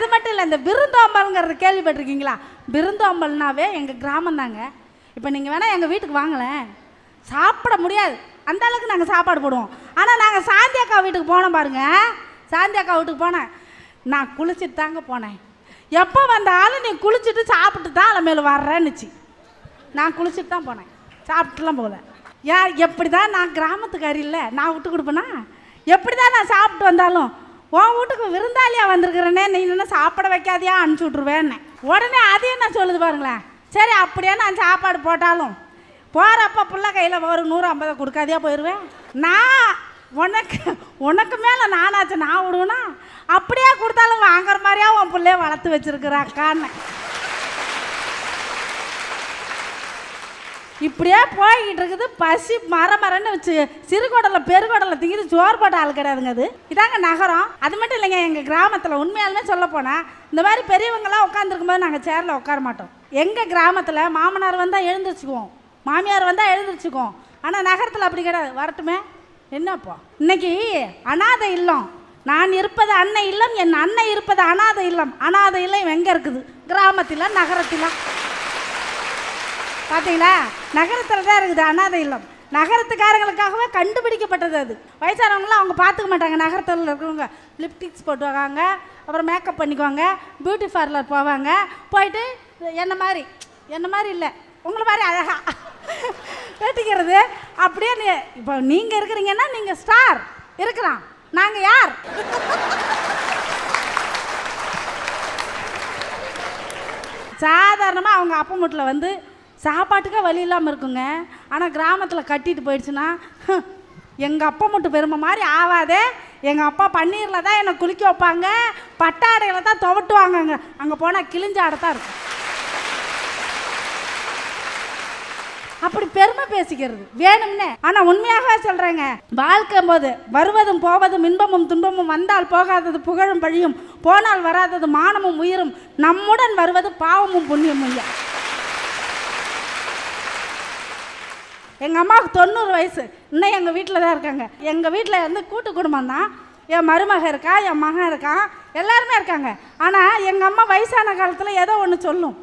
அது மட்டும் இல்லை இந்த விருந்தோம்பல்ங்கிறது கேள்விப்பட்டிருக்கீங்களா? விருந்தோம்பல்னாவே எங்கள் கிராமம் தாங்க. இப்போ நீங்கள் வேணால் எங்கள் வீட்டுக்கு வாங்கலேன் சாப்பிட முடியாது. அந்த அளவுக்கு நாங்கள் சாப்பாடு போடுவோம். ஆனால் நாங்கள் சாந்தி அக்கா வீட்டுக்கு போனோம் பாருங்க. சாந்தி அக்கா வீட்டுக்கு போனேன். நான் குளிச்சுட்டு தாங்க போனேன். எப்போ வந்தாலும் நீ குளிச்சுட்டு சாப்பிட்டு தான் அலை மேலே வர்றேன்னுச்சு. நான் குளிச்சுட்டு தான் போனேன். சாப்பிட்டுலாம் போகல. யார் எப்படி தான் நான் கிராமத்துக்காரி இல்லை நான் விட்டு கொடுப்பேனா? எப்படி தான் நான் சாப்பிட்டு வந்தாலும் உன் வீட்டுக்கு விருந்தாளியா வந்திருக்கிறேனே நீ இன்னும் சாப்பிட வைக்காதியா அனுப்பிச்சி விட்ருவேன்னு உடனே அதையும் நான் சொல்லுது பாருங்களேன். சரி அப்படியே நான் சாப்பாடு போட்டாலும் போகிறப்ப பிள்ளை கையில் ஒரு நூறு ஐம்பதை கொடுக்காதையா போயிடுவேன் நான் உனக்கு உனக்கு மேலே நானாச்சு நான் விடுவேனா? அப்படியே கொடுத்தாலும் வாங்குற மாதிரியா உன் பிள்ளைய வளர்த்து வச்சிருக்கிற அக்கான்னு. இப்படியே போய்கிட்டு இருக்குது. பசி மர மரன்னு வச்சு சிறுகுடலை பெருகுடலை திங்கிது சோறு போட்ட ஆள் கிடையாதுங்க அது. இதாங்க நகரம். அது மட்டும் இல்லைங்க எங்கள் கிராமத்தில் உண்மையாலுமே சொல்ல போனால் இந்த மாதிரி பெரியவங்களாம் உட்காந்துருக்கும் போது நாங்கள் சேரில் உட்கார மாட்டோம். எங்கள் கிராமத்தில் மாமனார் வந்தால் எழுந்திரிச்சுக்குவோம். மாமியார் வந்தால் எழுந்திரிச்சுக்குவோம். ஆனால் நகரத்தில் அப்படி கிடையாது. வரட்டுமே. என்னப்போ? இன்னைக்கு அனாதை இல்லம். நான் இருப்பது அன்னை இல்லம் என் அன்னை இருப்பது அனாதை இல்லம். அனாதை இல்லம் எங்கே இருக்குது? கிராமத்தில் நகரத்தில். பார்த்தீங்களா நகரத்தில் தான் இருக்குது அனாதை இல்லம். நகரத்துக்காரங்களுக்காகவே கண்டுபிடிக்கப்பட்டது அது. வயசானவங்களாம் அவங்க பார்த்துக்க மாட்டாங்க. நகரத்தில் இருக்கிறவங்க லிப்டிக்ஸ் போட்டுவாங்க அப்புறம் மேக்கப் பண்ணிக்குவாங்க பியூட்டி பார்லர் போவாங்க. போயிட்டு என்ன மாதிரி என்ன மாதிரி இல்லை. உங்களை மாதிரி அழகா வெட்டிக்கிறது அப்படியே நீ இப்போ நீங்கள் இருக்கிறீங்கன்னா நீங்கள் ஸ்டார் இருக்கிறான் நாங்கள் யார்? சாதாரணமாக அவங்க அப்பா வீட்டில் வந்து சாப்பாட்டுக்கே வழி இல்லாமல் இருக்குங்க. ஆனால் கிராமத்தில் கட்டிட்டு போயிடுச்சுன்னா எங்கள் அப்பா மட்டும் பெருமை மாதிரி ஆகாதே எங்கள் அப்பா பன்னீரில் தான் என்னை குளிக்க வைப்பாங்க. பட்டாடையில் தான் துவட்டுவாங்கங்க. அங்கே போனால் கிழிஞ்ச ஆடை தான் இருக்கும். அப்படி பெருமை பேசிக்கிறது. வேணும்னே. ஆனால் உண்மையாகவே சொல்கிறேங்க வாழ்க்கை போது வருவதும் போவதும் இன்பமும் துன்பமும் வந்தால் போகாதது புகழும் பழியும். போனால் வராதது மானமும் உயிரும். நம்முடன் வருவது பாவமும் புண்ணியமும் ஐயா. எங்கள் அம்மாவுக்கு தொண்ணூறு வயசு. இன்னும் எங்கள் வீட்டில் தான் இருக்காங்க. எங்கள் வீட்டில் வந்து கூட்டு குடும்பம் தான். என் மருமக இருக்கா என் மகன் இருக்கான் எல்லாருமே இருக்காங்க. ஆனால் எங்கள் அம்மா வயசான காலத்தில் ஏதோ ஒன்று சொல்லும்.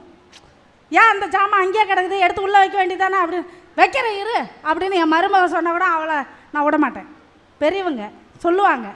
ஏன் அந்த ஜாமான் அங்கேயே கிடக்குது? எடுத்து உள்ளே வைக்க வேண்டியதானே அப்படின்னு வைக்கிற இரு. அப்படின்னு என் மருமக சொன்ன கூட அவளை நான் விட மாட்டேன். பெரியவங்க சொல்லுவாங்க.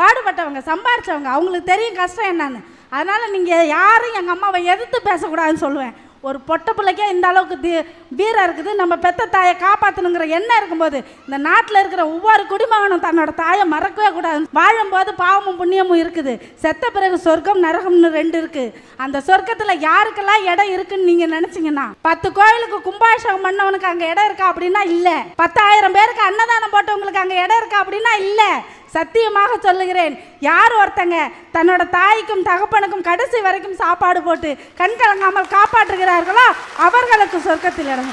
பாடுபட்டவங்க சம்பாரித்தவங்க அவங்களுக்கு தெரியும் கஷ்டம் என்னன்னு. அதனால் நீங்கள் யாரும் எங்கள் அம்மாவை எதிர்த்து பேசக்கூடாதுன்னு சொல்லுவேன். ஒரு பொட்டை பிள்ளைக்கே இந்த அளவுக்கு தி வீரம் இருக்குது. நம்ம பெத்த தாயை காப்பாற்றணுங்கிற எண்ணம் இருக்கும்போது இந்த நாட்டில் இருக்கிற ஒவ்வொரு குடிமகனும் தன்னோட தாயை மறக்கவே கூடாது. வாழும்போது பாவமும் புண்ணியமும் இருக்குது. செத்த பிறகு சொர்க்கம் நரகம்னு ரெண்டு இருக்குது அந்த சொர்க்கத்தில் யாருக்கெல்லாம் இடம் இருக்குன்னு நீங்கள் நினச்சிங்கன்னா பத்து கோயிலுக்கு கும்பாபிஷேகம் பண்ணவனுக்கு அங்கே இடம் இருக்கா அப்படின்னா இல்லை. பத்தாயிரம் பேருக்கு அன்னதானம் போட்டவங்களுக்கு அங்கே இடம் இருக்கா அப்படின்னா இல்லை. சத்தியமாக சொல்லுகிறேன். யார் ஒருத்தங்க தன்னோட தாய்க்கும் தகப்பனுக்கும் கடைசி வரைக்கும் சாப்பாடு போட்டு கண் கலங்காமல் காப்பாற்றுகிறார்களோ அவர்களுக்கு சொர்க்கத்தில் இடம்.